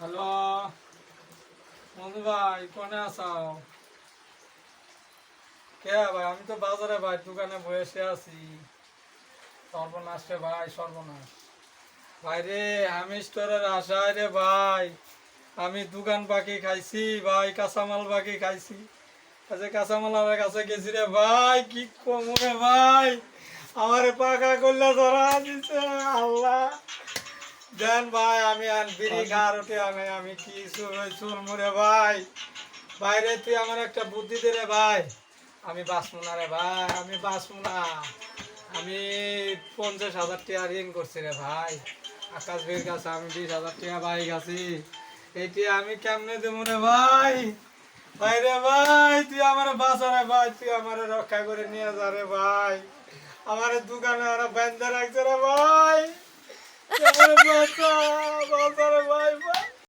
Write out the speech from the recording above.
Hello. মধু ভাই, কোনে আসাও কে ভাই? আমি তো বাজারে ভাই, দোকানে বসে আছি। সর্বনাশ রে ভাই, সর্বনাশ। ভাই রে, আমি স্টোরের আশায় রে ভাই। আমি দোকান বাকি খাইছি, ভাই, কাঁচামাল বাকি খাইছি। আচ্ছা কাঁচামাল আমার কাছে গেছি রে ভাই, কি কম রে ভাই? আমার পাকা করলে ধরা দিছে, আল্লাহ। দেন ভাই আমি আর বিড়ি খাওয়ার উঠে আমি আমি কি চুর মুরে ভাই? বাইরে তুই আমার একটা বুদ্ধি দে রে ভাই। আমি বাঁচবো না রে ভাই আমি বাঁচবো না। আমি পঞ্চাশ হাজার টাকা ঋণ করছি রে ভাই। আকাশ বের কাছে আমি বিশ হাজার টাকা ভাই গেছি। এটি আমি কেমনে দেবো রে ভাই? ভাই রে ভাই তুই আমার বাঁচা রে ভাই তুই আমার রক্ষা করে নিয়ে যা রে ভাই। আমার দোকানে ওরা বেঁধে রাখছে রে ভাই। বাঁচা বাঁচা